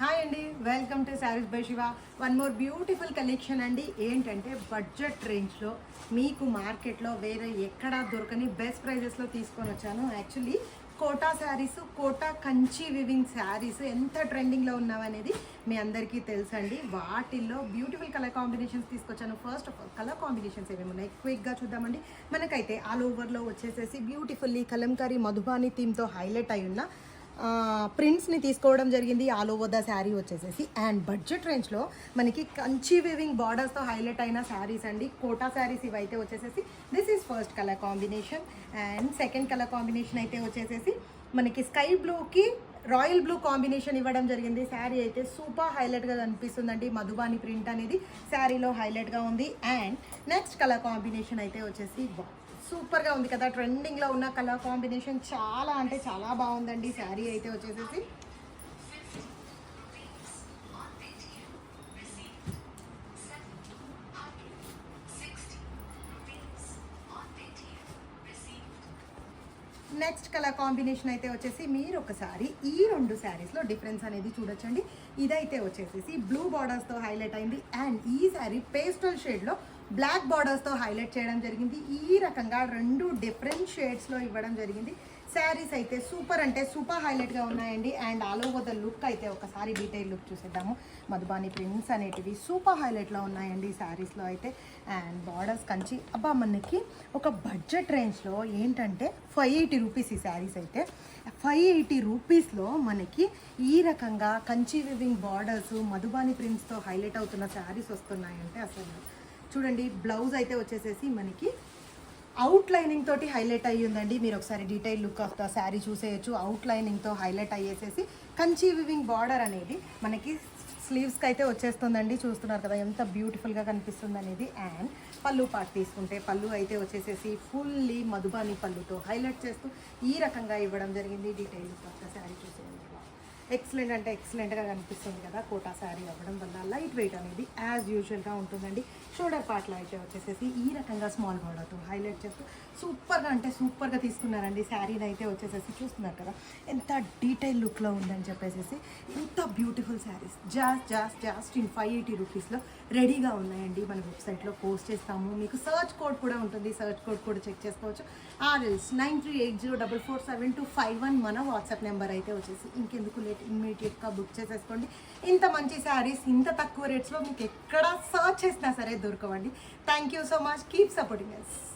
Hi అండి welcome to sarees by Shiva one more beautiful collection అండి ఏంటంటే budget రేంజ్లో మీకు మార్కెట్లో వేరే ఎక్కడా దొరకని బెస్ట్ ప్రైజెస్లో తీసుకొని వచ్చాను. యాక్చువల్లీ కోటా శారీస్ కోటా కంచి వివింగ్ శారీస్ ఎంత ట్రెండింగ్లో ఉన్నావనేది మీ అందరికీ తెలుసండి వాటిల్లో బ్యూటిఫుల్ కలర్ కాంబినేషన్స్ తీసుకొచ్చాను. First of all colour combinations ఏమేమి ఉన్నాయి? క్విక్గా చూద్దామండి మనకైతే ఆల్ ఓవర్లో వచ్చేసేసి బ్యూటిఫుల్లీ కలంకారీ మధుబాని థీమ్తో హైలైట్ అయి ఉన్న ప్రింట్స్ని తీసుకోవడం జరిగింది. ఆల్ ఓవర్ ద శారీ వచ్చేసేసి. అండ్ బడ్జెట్ రేంజ్లో మనకి కంచి వివింగ్ బార్డర్స్తో హైలైట్ అయిన శారీస్ అండి. కోటా శారీస్ ఇవైతే వచ్చేసేసి this is first colour combination and second colour combination అయితే వచ్చేసేసి మనకి స్కై బ్లూకి రాయల్ బ్లూ కాంబినేషన్ ఇవ్వడం జరిగింది. శారీ అయితే సూపర్ హైలైట్గా కనిపిస్తుందండి. మధుబాని ప్రింట్ అనేది శారీలో హైలైట్గా ఉంది. అండ్ నెక్స్ట్ కలర్ కాంబినేషన్ అయితే వచ్చేసి సూపర్గా ఉంది కదా. ట్రెండింగ్లో ఉన్న కలర్ కాంబినేషన్ చాలా అంటే చాలా బాగుందండి. శారీ అయితే వచ్చేసేసి. నెక్స్ట్ కలర్ కాంబినేషన్ అయితే వచ్చేసి మీరు ఒకసారి ఈ రెండు శారీస్లో డిఫరెన్స్ అనేది చూడొచ్చండి. ఇదైతే వచ్చేసేసి బ్లూ బార్డర్స్తో హైలైట్ అయింది. అండ్ ఈ శారీ పేస్టల్ షేడ్లో బ్లాక్ బార్డర్స్తో హైలైట్ చేయడం జరిగింది. ఈ రకంగా రెండు డిఫరెంట్ షేడ్స్లో ఇవ్వడం జరిగింది. శారీస్ అయితే సూపర్ అంటే సూపర్ హైలైట్గా ఉన్నాయండి. And all over the look అయితే ఒకసారి డీటెయిల్ లుక్ చూసేద్దాము. మధుబాని ప్రింట్స్ అనేటివి సూపర్ హైలైట్లో ఉన్నాయండి శారీస్లో అయితే. అండ్ బార్డర్స్ కంచి అబ్బా మనకి ఒక బడ్జెట్ రేంజ్లో ఏంటంటే ఫైవ్ ఎయిటీ రూపీస్ ఈ శారీస్ అయితే. ఫైవ్ ఎయిటీ రూపీస్లో మనకి ఈ రకంగా కంచి వివింగ్ బార్డర్స్ మధుబాని ప్రింట్స్తో హైలైట్ అవుతున్న శారీస్ వస్తున్నాయంటే అసలు చూడండి బ్లౌజ్ అయితే వచ్చేసేసి మనకి అవుట్ లైనింగ్ తోటి హైలైట్ అయ్యి ఉందండి. మీరు ఒకసారి detail look of the sari చూసేయచ్చు. Out లైనింగ్తో హైలైట్ అయ్యేసేసి కంచి వివింగ్ బార్డర్ అనేది మనకి స్లీవ్స్కి అయితే వచ్చేస్తుందండి. చూస్తున్నారు కదా ఎంత బ్యూటిఫుల్గా కనిపిస్తుంది అనేది. అండ్ పళ్ళు పార్ట్ తీసుకుంటే పళ్ళు అయితే వచ్చేసేసి ఫుల్లీ మధుబాని పళ్ళుతో హైలైట్ చేస్తూ ఈ రకంగా ఇవ్వడం జరిగింది. Detail look of the sari చూసేయండి. ఎక్సలెంట్ అంటే ఎక్సలెంట్గా కనిపిస్తుంది కదా కోటా శారీ అవ్వడం వల్ల లైట్ వెయిట్ అనేది యాజ్ యూజువల్గా ఉంటుందండి. షోల్డర్ పార్ట్లో అయితే వచ్చేసేసి ఈ రకంగా స్మాల్ బార్డర్తో హైలైట్ చేస్తూ సూపర్గా అంటే సూపర్గా తీసుకున్నారండి. శారీని అయితే వచ్చేసేసి చూస్తున్నారు కదా ఎంత డీటెయిల్ లుక్లో ఉందని చెప్పేసి ఎంత beautiful sarees just just just in five eighty రూపీస్లో రెడీగా ఉన్నాయండి. మన వెబ్సైట్లో పోస్ట్ చేస్తాము. మీకు సర్చ్ కోడ్ కూడా ఉంటుంది. సర్చ్ కోడ్ కూడా చెక్ చేసుకోవచ్చు. ఆర్ఎల్స్ nine three eight zero double four seven two five one మన వాట్సాప్ నెంబర్ అయితే వచ్చేసి ఇంకెందుకు లేదు ఇమ్మీడియట్గా బుక్ చేసేసుకోండి. ఇంత మంచి శారీస్ ఇంత తక్కువ రేట్స్లో మీకు ఎక్కడ సర్చ్ చేసినా సరే దొరకవండి. Thank you so much keep supporting us